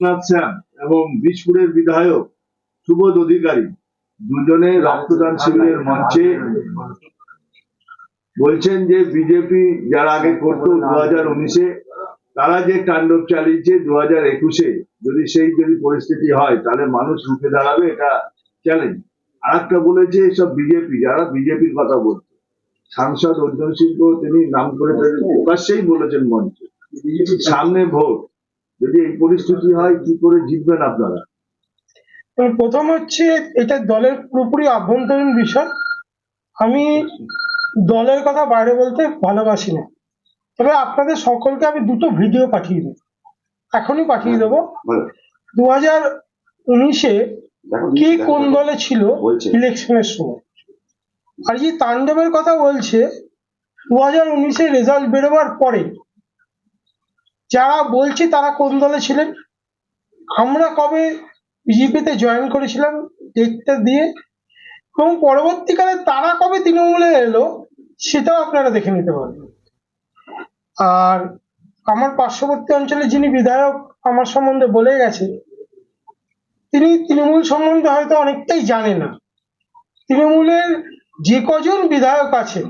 রঘুনাথ শ্যাম এবং বীজপুরের বিধায়ক সুবোধ অধিকারী দুজনে রক্তদান শিবিরের মঞ্চে বলছেন যে বিজেপি যারা আগে করতো দু হাজার উনিশে, তারা যে তাণ্ডব চালিয়েছে দু হাজার একুশে, যদি সেই যদি পরিস্থিতি হয়, তাহলে মানুষ রুখে দাঁড়াবে, এটা চ্যালেঞ্জ আর একটা বলেছে সব বিজেপি, যারা বিজেপির কথা বলছে। সাংসদ অর্জুন সিংহ তিনি নাম করে প্রকাশ্যেই বলেছেন মঞ্চে। সামনে ভোট। যদি এই পরিস্থিতি হয় কি করে জিতবেন আপনারা? প্রথম হচ্ছে এটা দলের পুরোপুরি আভ্যন্তরীণ বিষয়। আমি দলের কথা বাইরে বলতে ভালোবাসি না। তবে আপনাদের সকলকে আমি দুটো ভিডিও পাঠিয়ে দেবো। এখনই পাঠিয়ে দেবো। দু হাজার উনিশে কে কোন দলে ছিল ইলেকশনের সময়? আর যে তাণ্ডবের কথা বলছে দু হাজার উনিশে রেজাল্ট বেরোবার পরে যারা বলছে তারা কোন দলে ছিলেন? আমরা কবে বিজেপিতে জয়েন করেছিলাম ডেটটা দিয়ে? এবং পরবর্তীকালে তারা কবে তৃণমূলে এলো, সেটাও আপনারা দেখে নিতে পারবেন। আর আমার পার্শ্ববর্তী অঞ্চলে যিনি বিধায়ক, আমার সম্বন্ধে বলে গেছে, তিনি তৃণমূল সম্বন্ধে হয়তো অনেকটাই জানে না। তৃণমূলের যে কজন বিধায়ক আছেন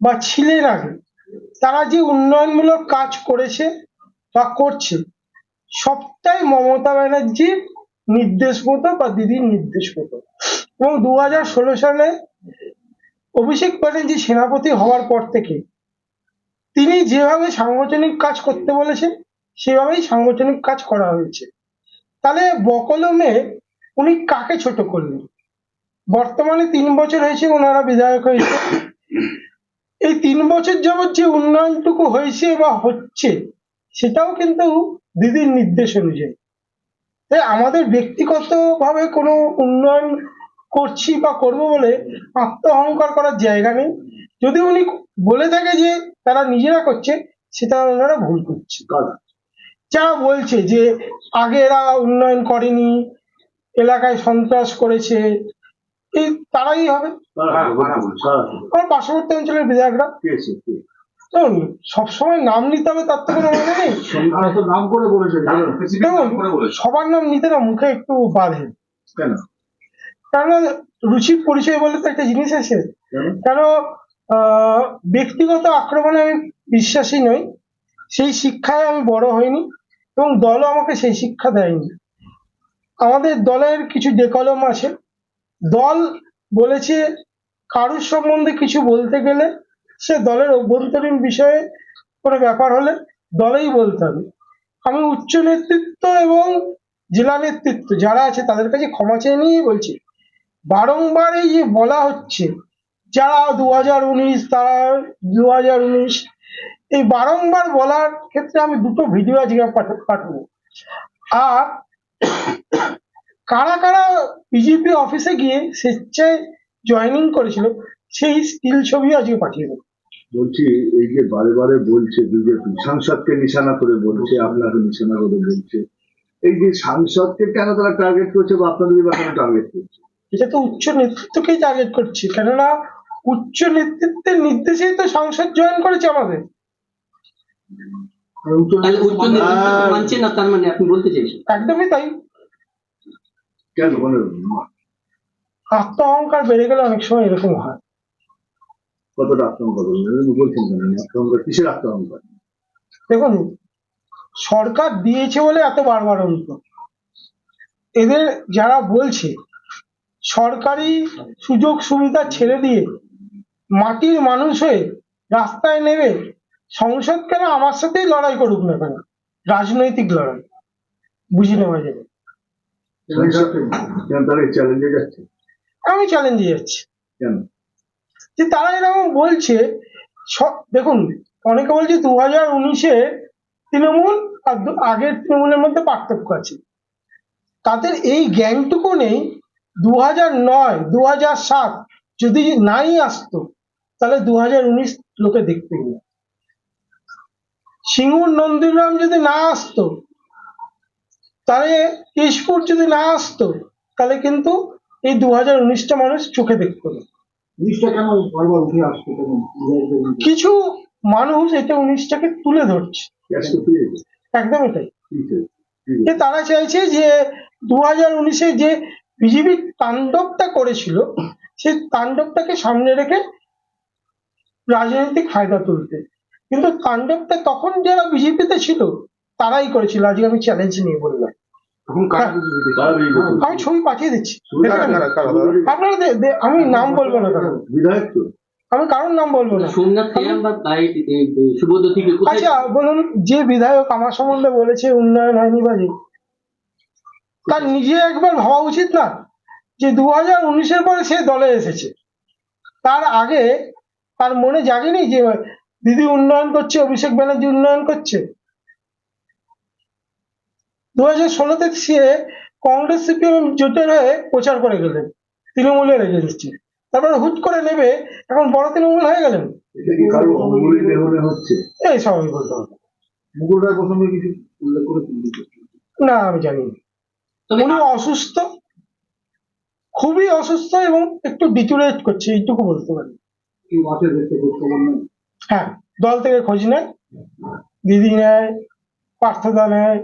বা ছিলেন আগে, তারা যে উন্নয়নমূলক কাজ করেছে বা করছে। সবটাই মমতা ব্যানার্জির নির্দেশ মতো বা দিদির নির্দেশ মতো। এবং দু হাজার ষোলো সালে অভিষেক ব্যানার্জি সেনাপতি হওয়ার পর থেকে তিনি যেভাবে সাংগঠনিক কাজ করতে বলেছেন, সেভাবেই সাংগঠনিক কাজ করা হয়েছে। তাহলে বকলমে উনি কাকে ছোট করলেন? বর্তমানে তিন বছর হয়েছে ওনারা বিধায়ক হয়েছে। এই তিন বছর যাবৎ যে উন্নয়নটুকু হয়েছে বা হচ্ছে সেটাও কিন্তু দিদির নির্দেশ অনুযায়ী তাই আমাদের ব্যক্তিগতভাবে কোনো উন্নয়ন করছি বা করব বলে আত্ম অহংকার করার জায়গা নেই যদি উনি বলে থাকে যে তারা নিজেরা করছে সেটা ওনারা ভুল করছে কারা? যারা বলছে যে আগে এরা উন্নয়ন করেনি এলাকায় সন্ত্রাস করেছে এই তারাই হবে কারা? কারা? আমার পার্শ্ববর্তী অঞ্চলের বিধায়করা সবসময় নাম নিতে হবে তার তো কোনো মানে নেই। নাম করে বলেছে সবার নাম নিতে না মুখে একটু বাধে কেন? কারণ রুচি পরিচয় বলে তো একটা জিনিস আছে। কেন? ব্যক্তিগত আক্রমণে আমি বিশ্বাসী নই সেই শিক্ষায় আমি বড় হইনি এবং দলও আমাকে সেই শিক্ষা দেয়নি। আমাদের দলের কিছু ডেকলম আছে। দল বলেছে কারুর সম্বন্ধে কিছু বলতে গেলে সে দলের অভ্যন্তরীণ বিষয়ে কোনো ব্যাপার হলে দলেই বলতে হবে। আমি উচ্চ নেতৃত্ব এবং জেলা নেতৃত্ব যারা আছে তাদের কাছে ক্ষমা চেয়ে নিয়েই বলছি। বারংবার এই যে বলা হচ্ছে, যারা দু হাজার উনিশ, তারা দু হাজার উনিশ, এই বারংবার বলার ক্ষেত্রে আমি দুটো ভিডিও আজকে পাঠা- পাঠাবো। আর কারা কারা বিজেপি অফিসে গিয়ে স্বেচ্ছায় জয়েনিং করেছিল, সেই স্টিল ছবি আজকে পাঠিয়ে দেবো। বলছি এই যে বারে বারে বলছে বিজেপি সাংসদকে নিশানা করে বলছে আপনাকে নিশানা করে বলছে। এই যে সাংসদকে কেন তারা টার্গেট করছে বা আপনাদের বা কেন টার্গেট করছে? এটা তো উচ্চ নেতৃত্বকেই টার্গেট করছি কেননা উচ্চ নেতৃত্বের নির্দেশেই তো সংসদ জয়েন করেছে আমাদের। মানে আপনি বলতে চাইছেন? একদমই তাই। কেন? মানে আত্ম অহংকার বেড়ে গেলে অনেক সময় এরকম হয়। কতটা আত্মহংকার করবেন বলছেন কেন? আত্মহংকার কিসের আত্মহংকার দেখুন সরকার দিয়েছে বলে এত বারবারন্ত এদের যারা বলছে সরকারি সুযোগ সুবিধা ছেড়ে দিয়ে মাটির মানুষ হয়ে রাস্তায় নেমে সংসদ কেন আমার সাথেই লড়াই করুক না কেন? রাজনৈতিক লড়াই। বুঝে নেওয়া যাবে চ্যালেঞ্জে যাচ্ছে? আমি চ্যালেঞ্জে যাচ্ছি। কেন? যে তারা এরকম বলছে সব- দেখুন, অনেকে বলছে দু হাজার উনিশে তৃণমূল আর আগের তৃণমূলের মধ্যে পার্থক্য আছে। তাদের এই জ্ঞানটুকু নেই দু হাজার নয় দু হাজার সাত যদি নাই আসতো, তাহলে দু হাজার উনিশ লোকে দেখতে গেল। সিঙ্গুর নন্দীগ্রাম যদি না আসতো, তাহলে কেশপুর যদি না আসতো, তাহলে কিন্তু এই দু হাজার উনিশটা মানুষ চোখে দেখতো না। জিনিসটা কেন বারবার উঠে আসছে কিছু মানুষ এটা উনিশটাকে তুলে ধরছে। একদমই তাই যে তারা চাইছে যে দু হাজার উনিশে যে বিজেপি তাণ্ডবটা করেছিল সেই তাণ্ডবটাকে সামনে রেখে রাজনৈতিক ফায়দা তুলতে। কিন্তু তাণ্ডবটা তখন যারা বিজেপিতে ছিল তারাই করেছিল। আজকে আমি চ্যালেঞ্জ নিয়ে বললাম। কারা বিজেপি? আমি ছবি পাঠিয়ে দিচ্ছি? আপনারা আমি নাম বলব না বিধায়ক তো। আমি কারোর নাম বলব না। বা আচ্ছা বলুন যে বিধায়ক আমার সম্বন্ধে বলেছে উন্নয়ন হয়নি বাজে তার নিজে একবার ভাবা উচিত না যে দু হাজার উনিশের পরে সে দলে এসেছে। তার আগে তার মনে জাগেনি যে দিদি উন্নয়ন করছে অভিষেক ব্যানার্জি উন্নয়ন করছে? দু হাজার ষোলোতে সে কংগ্রেস সিপিএম জোটের হয়ে প্রচার করে গেলেন তৃণমূলের এগেনস্টে তারপরে হুট করে নেবে এখন বড় তৃণমূল হয়ে গেলেন। কারও হচ্ছে? এই সবই বলতে হবে না আমি জানি না উনি অসুস্থ খুবই অসুস্থ এবং একটু ডিচুরেট করছে এইটুকু বলতে পারি। হ্যাঁ দল থেকে খোঁজ নেয় দিদি নেয় পার্থদা নেয়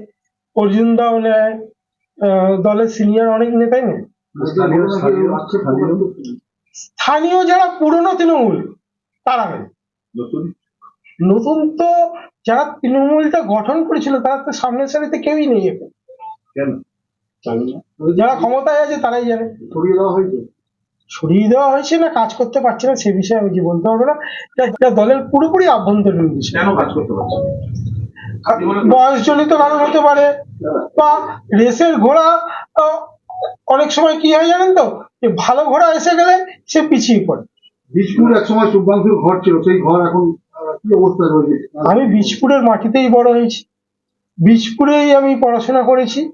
অর্জুন দাও নেয় দলের সিনিয়র অনেক নেতাই নেয় স্থানীয় যারা পুরনো তৃণমূল তারা নেয় নতুন? তো যারা তৃণমূলটা গঠন করেছিল তারা তো সামনের সারিতে কেউই নেই এখন। যারা ক্ষমতায় আছে তারাই জানে। ছড়িয়ে দেওয়া হয়েছে? সরিয়ে দেওয়া হয়েছে না কাজ করতে পারছে না সে বিষয়ে আমি বলতে পারব না। দলের পুরোপুরি আভ্যন্তরীণ বিষয়। কেন কাজ করতে পারছে বয়সজনিত কারণ হতে পারে বা রেসের ঘোড়া অনেক সময় কি হয় জানেন তো? যে ভালো ঘোড়া এসে গেলে সে পিছিয়ে পড়ে। বীজপুর এক সময় শুভ্রাংশুর ঘর ছিল সেই ঘর এখন কি অবস্থায় রয়েছে? আমি বীজপুরের মাটিতেই বড় হয়েছি। বীজপুরেই আমি পড়াশোনা করেছি।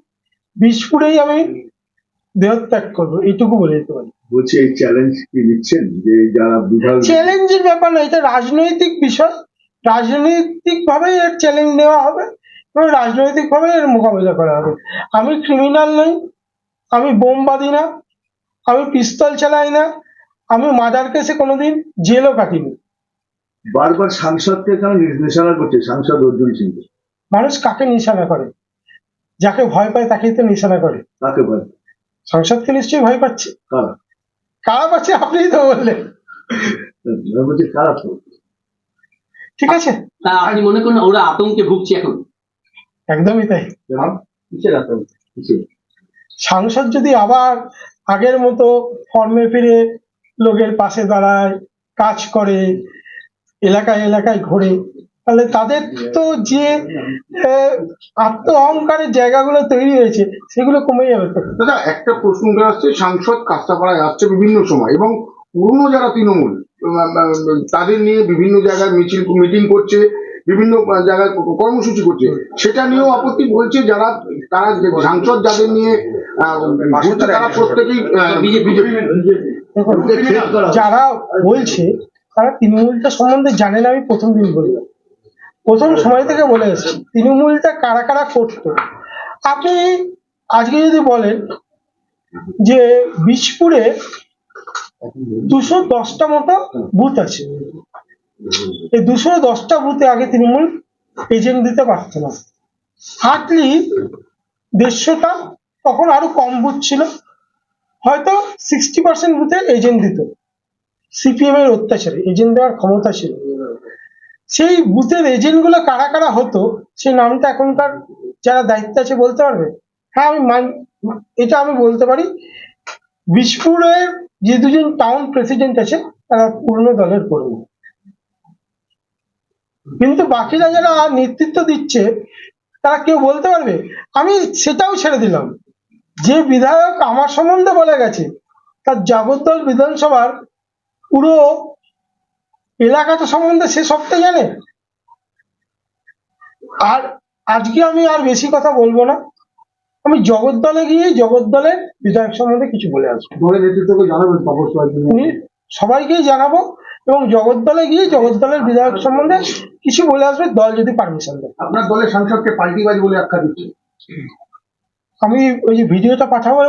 বীজপুরেই আমি দেহত্যাগ করব এইটুকু বলে দিতে পারি। বলছি এই চ্যালেঞ্জ কি নিচ্ছেন? যে যারা বিধায়ক চ্যালেঞ্জের ব্যাপার না এটা রাজনৈতিক বিষয়। রাজনৈতিক ভাবে এর চ্যালেঞ্জ নেওয়া হবে এবং রাজনৈতিক ভাবে এর মোকাবিলা করা হবে। আমি ক্রিমিনাল নই আমি বোম বাঁধি না আমি পিস্তল চালাই না আমি মার্ডার কেসে কোনোদিন জেলও কাটিনি। বারবার সাংসদকে কেন নির্দেশনা করছে? সাংসদ অর্জুন সিং। মানুষ কাকে নিশানা করে? যাকে ভয় পায় তাকেই তো নিশানা করে। কাকে ভয় সংসদকে নিশ্চয়ই ভয় পাচ্ছে। কারা? পাচ্ছে আপনিই তো বললেন। কারা ঠিক আছে? আপনি মনে করেন ওরা আতঙ্কে ভুগছে এখন। একদমই তাই। কেন? কিসের আতঙ্ক? সাংসদ যদি আবার আগের মতো ফর্মে ফিরে লোকের পাশে দাঁড়ায় কাজ করে এলাকায় এলাকায় ঘোরে তাহলে তাদের তো যে আহ, আত্ম অহংকারের জায়গাগুলো তৈরি হয়েছে সেগুলো কমে যাবে দাদা একটা প্রশ্ন উঠে আসছে সাংসদ কাস্তাপাড়ায় আসছে বিভিন্ন সময় এবং পুরনো যারা তৃণমূল তাদের নিয়ে বিভিন্ন জায়গায় মিছিল, মিটিং করছে, বিভিন্ন জায়গায় কর্মসূচি করছে সেটা নিয়েও আপত্তি বলছে যারা, তারা সাংসদ যাদের নিয়ে তারা প্রত্যেকেই বিজেপি। যারা বলছে, তারা তৃণমূলটা সম্বন্ধে জানে না, আমি প্রথম দিন বললাম প্রথম সময় থেকে বলে এসেছি, তৃণমূলটা কারা কারা করতো আপনি আজকে যদি বলেন যে বিষপুরে দুশো দশটা মতো বুথ আছে। এই দুশো দশটা বুথে আগে তৃণমূল এজেন্ট দিতে পারত না। হার্ডলি দেড়শোটা, তখন আরও কম বুথ ছিল। হয়তো সিক্সটি পার্সেন্ট বুথে এজেন্ট দিত। সিপিএম এর অত্যাচারে এজেন্ট দেওয়ার ক্ষমতা ছিল। সেই বুথের এজেন্টগুলো কারা কারা হতো, সেই নামটা এখনকার যারা দায়িত্বে আছে বলতে পারবে? হ্যাঁ আমি মান, এটা আমি বলতে পারি। বিশপুরের যে দুজন টাউন প্রেসিডেন্ট আছে তারা পুরনো দলের কর্মী। কিন্তু বাকিরা যারা নেতৃত্ব দিচ্ছে, তারা কেউ বলতে পারবে, আমি সেটাও ছেড়ে দিলাম। যে বিধায়ক আমার সম্বন্ধে বলে গেছে, তার জগদ্দল বিধানসভার পুরো এলাকাটা সম্বন্ধে সে সবটা জানে। আর আজকে আমি আর বেশি কথা বলব না। আমি জগদ্দলে গিয়ে জগদ্দলের বিধায়ক সম্বন্ধে কিছু বলে আসব। দলের নেতৃত্বকে জানাবেন উনি সবাইকেই জানাব এবং জগদ্দলে গিয়ে জগদ্দলের বিধায়ক সম্বন্ধে কিছু বলে আসবে দল যদি পারমিশন দেয়। আপনার দলের সাংসদকে পাল্টিবাজ বলে আখ্যা দিচ্ছে। আমি ওই যে ভিডিওটা পাঠাবো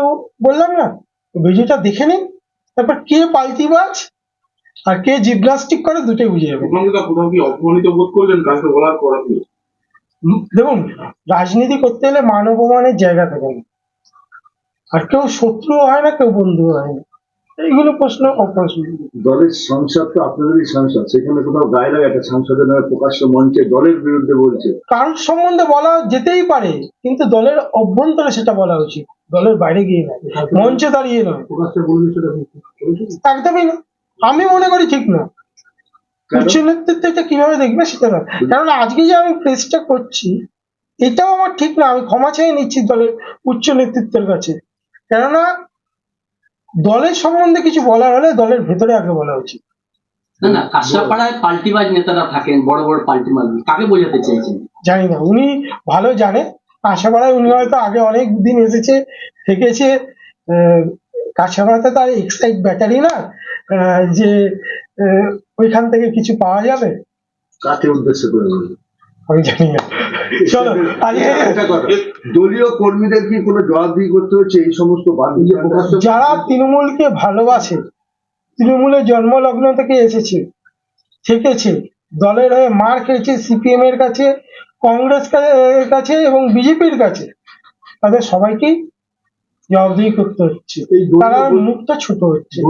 বললাম না ভিডিওটা দেখে নিন তারপর কে পাল্টিবাজ আর কে জিমনাস্টিক করে দুটোই বুঝে যাবে। কোথাও কি অপমানিত বোধ করলেন? কাউকে বলার উম, দেখুন রাজনীতি করতে গেলে মান অপমানের জায়গা থাকে না। আর কেউ শত্রুও হয় না কেউ বন্ধু হয় না। এইগুলো প্রশ্ন দলের সংসদ তো আপনাদেরই সংসদ সেখানে কোথাও গায়ে লাগে একটা সাংসদের নামে প্রকাশ্য মঞ্চে দলের বিরুদ্ধে বলছে। কারোর সম্বন্ধে বলা যেতেই পারে কিন্তু দলের অভ্যন্তরে সেটা বলা উচিত। দলের বাইরে গিয়ে নয় মঞ্চে দাঁড়িয়ে নয়। একদমই না। আমি মনে করি ঠিক না? উচ্চ নেতৃত্ব এটা কীভাবে দেখবে সেটা না কারণ আজকে যে আমি প্রেসটা করছি এটাও আমার ঠিক না আমি ক্ষমা চেয়ে নিচ্ছি দলের উচ্চ নেতৃত্বের কাছে। কেননা দলের সম্বন্ধে কিছু বলার হলে দলের ভেতরে আগে বলা উচিত। না না কাঁচরাপাড়ায় পাল্টিবাজ নেতারা থাকেন বড় বড় পাল্টি মারবি কাকে বোঝাতে চাইছেন? জানি না উনি ভালো জানে কাঁচাপাড়ায় উনি হয়তো আগে অনেক দিন এসেছে থেকেছে আহ, কাঁচাপাড়াতে তার এক্সাইট ব্যাটারি না যে ওইখান থেকে কিছু পাওয়া যাবে? কাকে উদ্দেশ্য করে আমি জানি না। চলো দলীয় কর্মীদের কি কোনো জবাবদিহি করতে হচ্ছে এই সমস্ত যারা তৃণমূলকে ভালোবাসে তৃণমূলের জন্মলগ্ন থেকে এসেছে থেকেছে দলের হয়ে মার খেয়েছে সিপিএম এর কাছে কংগ্রেস কাছে এবং বিজেপির কাছে তাদের সবাইকেই জবাবদিহি করতে হচ্ছে। তারা মুখটা ছোট হচ্ছে।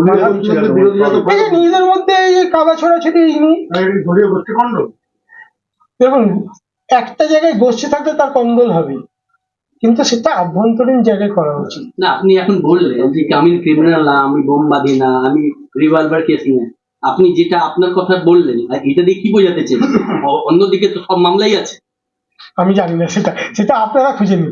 নিজেদের মধ্যে এই যে কাদা ছড়াছড়ি এই নিয়ে দলীয় দেখুন একটা জায়গায় গোষ্ঠী থাকলে তার কন্দল হবে। কিন্তু সেটা আভ্যন্তরীণ জায়গায় করা উচিত। না আপনি এখন বললেন যে আমি ক্রিমিনাল না আমি বোম বাঁধি না আমি রিভলভার কেস নিয়ে। আপনি যেটা আপনার কথা বললেন আর এটা দিয়ে কি বোঝাতে অ- অন্যদিকে তো সব মামলাই আছে। আমি জানি না সেটা সেটা আপনারা খুঁজে নিন।